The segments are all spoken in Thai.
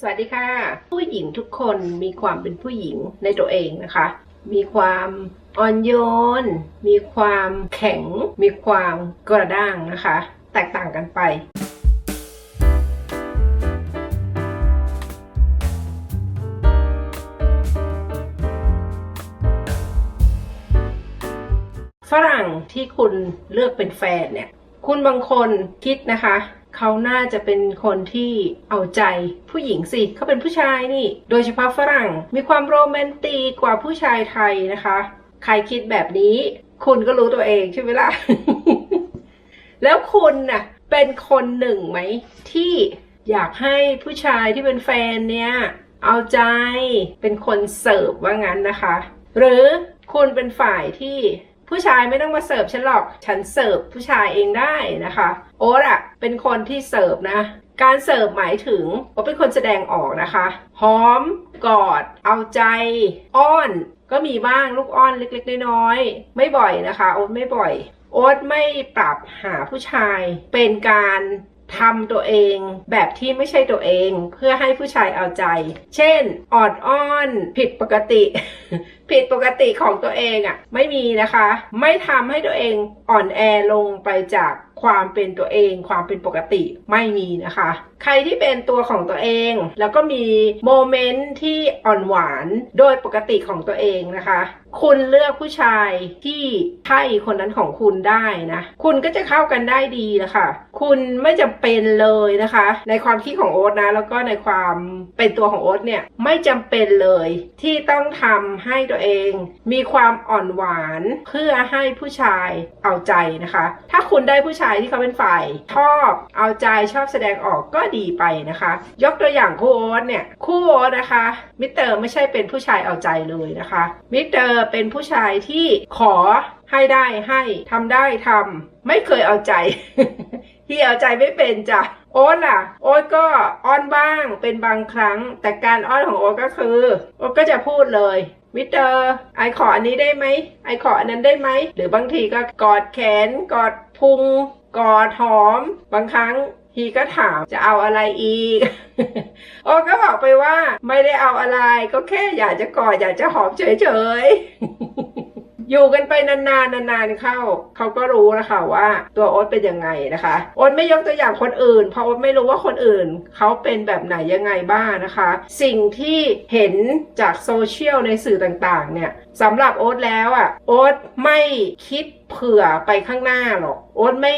สวัสดีค่ะ ผู้หญิงทุกคนมีความเป็นผู้หญิงในตัวเองนะคะ มีความอ่อนโยน มีความแข็ง มีความกระด้างนะคะ แตกต่างกันไปฝรั่งที่คุณเลือกเป็นแฟนเนี่ย คุณบางคนคิดนะคะ เขาน่าจะเป็นคนที่เอาใจผู้หญิงสิเขาเป็นผู้ชายนี่ โดยเฉพาะฝรั่งมีความโรแมนติกกว่าผู้ชายไทยนะคะ ใครคิดแบบนี้ คุณก็รู้ตัวเองใช่ไหมล่ะ แล้วคุณน่ะเป็นคนหนึ่งไหม ที่อยากให้ผู้ชายที่เป็นแฟนเนี่ย เอาใจเป็นคนเสิร์ฟว่างั้นนะคะ หรือคุณเป็นฝ่ายที่ ผู้ชายไม่ต้องมาเสิร์ฟฉันหรอก ฉันเสิร์ฟผู้ชายเองได้นะคะ โอ๊ตอะเป็นคนที่เสิร์ฟนะ การเสิร์ฟหมายถึงโอ๊ตเป็นคนแสดงออกนะคะ หอม กอด เอาใจ อ้อน ก็มีบ้างลูกอ้อนเล็กๆ น้อยๆ ไม่บ่อยนะคะ โอ๊ตไม่บ่อย โอ๊ตไม่ปรับหาผู้ชาย เป็นการ ทำตัวเองแบบที่ไม่ใช่ตัวเองเพื่อให้ผู้ชายเอาใจ เช่นออดอ้อนผิดปกติ ผิดปกติของตัวเองอะ่ะ ไม่มีนะคะ ไม่ทำให้ตัวเองอ่อนแอลงไปจาก ความเป็นตัวเอง ความเป็นปกติไม่มีนะคะ ใครที่เป็นตัวของตัวเอง แล้วก็มีโมเมนต์ที่อ่อนหวานโดยปกติของตัวเองนะคะ คุณเลือกผู้ชายที่ใช่คนนั้นของคุณได้นะ คุณก็จะเข้ากันได้ดีนะคะคุณไม่จำเป็นเลยนะคะ ในความคิดของโอ๊ตนะ แล้วก็ในความเป็นตัวของโอ๊ตเนี่ยไม่จำเป็นเลยที่ต้องทำให้ตัวเอง มีความอ่อนหวานเพื่อให้ผู้ชายเอาใจนะคะ ถ้าคุณได้ผู้ชายที่เขาเป็นฝ่ายชอบเอาใจชอบแสดงออกก็ดีไปนะคะ ยกตัวอย่างคู่โอ๊ตเนี่ยคู่โอ๊ตนะคะมิสเตอร์ไม่ใช่เป็นผู้ชายเอาใจเลยนะคะมิสเตอร์เป็นผู้ชายที่ขอให้ได้ให้ทำได้ทำไม่เคยเอาใจที่เอาใจไม่เป็นจ้ะโอ๊ตล่ะ โอ๊ตก็อ้อนบ้างเป็นบางครั้ง แต่การอ้อนของโอ๊ตก็คือ โอ๊ตก็จะพูดเลย มิเตอร์ไอขออันนี้ได้ไหมไอขออันนั้นได้ไหมหรือบางทีก็กอดแขนกอดพุงกอดหอม บางครั้งฮีก็ถามจะเอาอะไรอีก โอ้ก็บอกไปว่าไม่ได้เอาอะไรก็แค่อยากจะกอดอยากจะหอมเฉยๆ อยู่กันไปนานๆนานๆเข้า เขาก็รู้นะคะว่าตัวโอ๊ตเป็นยังไงนะคะโอ๊ตไม่ยกตัวอย่างคนอื่น เพราะโอ๊ตไม่รู้ว่าคนอื่น เขาเป็นแบบไหนยังไงบ้างนะคะ สิ่งที่เห็นจากโซเชียลในสื่อต่างๆเนี่ยสำหรับโอ๊ตแล้วอะโอ๊ตไม่คิดเผื่อไปข้างหน้าหรอกโอ๊ตไม่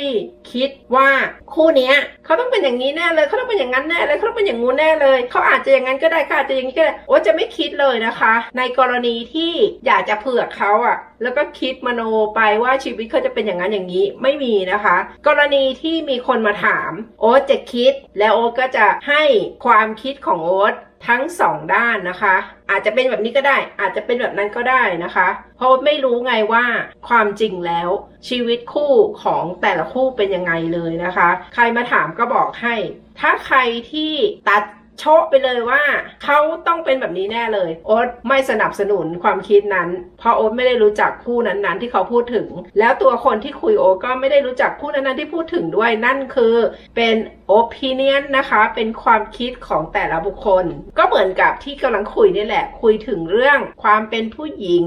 คิดว่าคู่เนี้ยเขาต้องเป็นอย่างนี้แน่เลยเขาต้องเป็นอย่างนั้นแน่เลยเขาต้องเป็นอย่างงู้นแน่เลยเขาอาจจะอย่างนั้นก็ได้เขาอาจจะอย่างนี้ก็ได้โอ๊ตจะไม่คิดเลยนะคะ ในกรณีที่อยากจะเผื่อเขาอะแล้วก็คิดมโนไปว่าชีวิตเขาจะเป็นอย่างนั้นอย่างนี้ไม่มีนะคะ กรณีที่มีคนมาถาม โอ๊ตจะคิด แล้วโอ๊ตก็จะให้ความคิดของโอ๊ต ทั้งสองด้านนะคะ อาจจะเป็นแบบนี้ก็ได้ อาจจะเป็นแบบนั้นก็ได้นะคะ เพราะไม่รู้ไงว่าความจริงแล้วชีวิตคู่ของแต่ละคู่เป็นยังไงเลยนะคะ ใครมาถามก็บอกให้ ถ้าใครที่ตัด โชะไปเลยว่าเขาต้องเป็นแบบนี้แน่เลย โอ๊ตไม่สนับสนุนความคิดนั้น เพราะโอ๊ตไม่ได้รู้จักคู่นั้นๆ ที่เขาพูดถึง แล้วตัวคนที่คุยโอ๊ตก็ไม่ได้รู้จักคู่นั้นๆที่พูดถึงด้วยนั่นคือเป็น opinion นะคะเป็นความคิดของแต่ละบุคคล ก็เหมือนกับที่กำลังคุยนี่แหละ คุยถึงเรื่องความเป็นผู้หญิง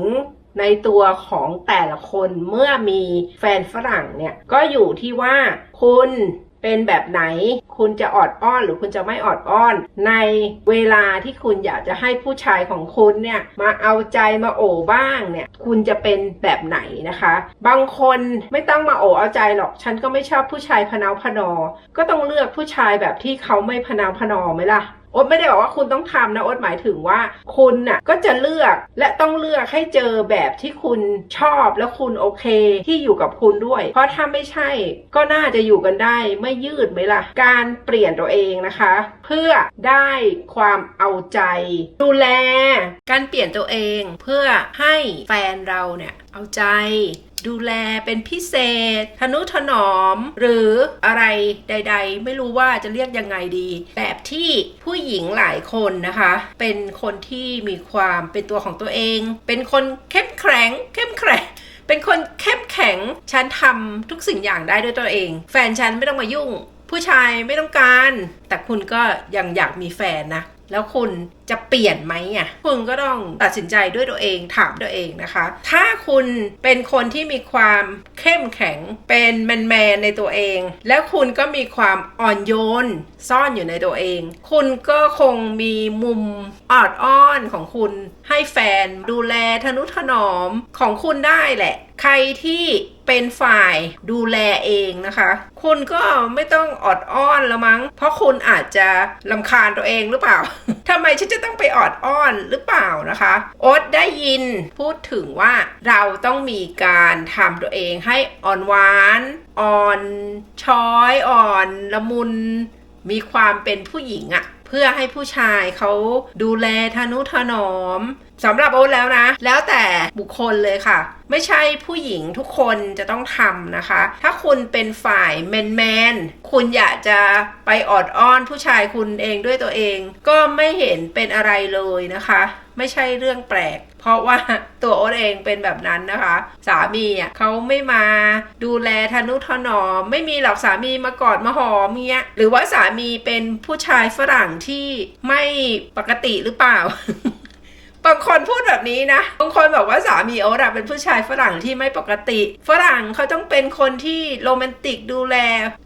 ในตัวของแต่ละคนเมื่อมีแฟนฝรั่งเนี่ย ก็อยู่ที่ว่าคุณเป็นแบบไหน คุณจะออดอ้อน หรือคุณจะไม่ออดอ้อน ในเวลาที่คุณอยากจะให้ผู้ชายของคุณเนี่ยมาเอาใจมาโอบบ้างเนี่ยคุณจะเป็นแบบไหนนะคะ บางคนไม่ต้องมาโอบเอาใจหรอกฉันก็ไม่ชอบผู้ชายพนาวพนอ ก็ต้องเลือกผู้ชายแบบที่เขาไม่พนาวพนอไหมล่ะ โอ๊ตไม่ได้บอกว่าคุณต้องทำนะโอ๊ตหมายถึงว่า คุณน่ะก็จะเลือกและต้องเลือกให้เจอแบบที่คุณชอบและคุณโอเค ที่อยู่กับคุณด้วย เพราะถ้าไม่ใช่ก็น่าจะอยู่กันได้ไม่ยืดไหมล่ะ การเปลี่ยนตัวเองนะคะ เพื่อได้ความเอาใจ ดูแล การเปลี่ยนตัวเอง เพื่อให้แฟนเราเนี่ย เอาใจ ดูแลเป็นพิเศษ ทนุถนอม หรืออะไรใด ๆ ไม่รู้ว่าจะเรียกยังไงดี แบบที่ผู้หญิงหลายคนนะคะ เป็นคนที่มีความเป็นตัวของตัวเอง เป็นคนเข้มแข็งเข้มแข็งเป็นคนเข้มแข็ง ฉันทำทุกสิ่งอย่างได้ด้วยตัวเอง แฟนฉันไม่ต้องมายุ่ง ผู้ชายไม่ต้องการ แต่คุณก็ยังอยากมีแฟนนะแล้วคุณ จะเปลี่ยนไหมอะคุณก็ต้องตัดสินใจด้วยตัวเองถามตัวเองนะคะ ถ้าคุณเป็นคนที่มีความเข้มแข็งเป็นแมนแมนๆในตัวเอง แล้วคุณก็มีความอ่อนโยนซ่อนอยู่ในตัวเอง คุณก็คงมีมุมออดอ้อนของคุณให้แฟนดูแลทนุถนอมของคุณได้แหละ ใครที่เป็นฝ่ายดูแลเองนะคะ คุณก็ไม่ต้องออดอ้อนแล้วมั้ง เพราะคุณอาจจะลำคาญตัวเองหรือเปล่าทำไมฉันจะต้องไปออดอ้อนหรือเปล่านะคะโอ๊ตได้ยินพูดถึงว่าเราต้องมีการทำตัวเองให้อ่อนหวานอ่อนช้อยอ่อนละมุน มีความเป็นผู้หญิงอะ พื่อให้ผู้ชายเขาดูแลทนุถนอมสำหรับโอ๊ตแล้วนะ แล้วแต่บุคคลเลยค่ะ ไม่ใช่ผู้หญิงทุกคนจะต้องทำนะคะ ถ้าคุณเป็นฝ่ายแมนแมนคุณอยากจะไปออดอ้อนผู้ชายคุณเองด้วยตัวเอง ก็ไม่เห็นเป็นอะไรเลยนะคะไม่ใช่เรื่องแปลก เพราะว่าตัวโอ๊ตเองเป็นแบบนั้นนะคะ สามีอะเขาไม่มาดูแลทนุถนอม ไม่มีหรอกสามีมากอดมาหอมเงี้ยหรือว่าสามีเป็นผู้ชายฝรั่งที่ไม่ปกติหรือเปล่าบางคนพูดแบบนี้นะ บางคนบอกว่าสามีโอ๊ตอะเป็นผู้ชายฝรั่งที่ไม่ปกติ ฝรั่งเขาต้องเป็นคนที่โรแมนติกดูแล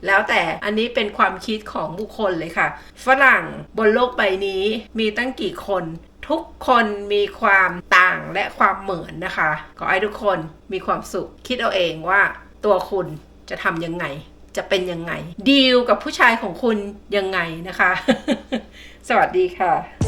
แล้วแต่อันนี้เป็นความคิดของบุคคลเลยค่ะ ฝรั่งบนโลกใบนี้มีตั้งกี่คน ทุกคนมีความต่างและความเหมือนนะคะ ขอให้ทุกคนมีความสุข คิดเอาเองว่าตัวคุณจะทำยังไง จะเป็นยังไง ดีลกับผู้ชายของคุณยังไงนะคะ สวัสดีค่ะ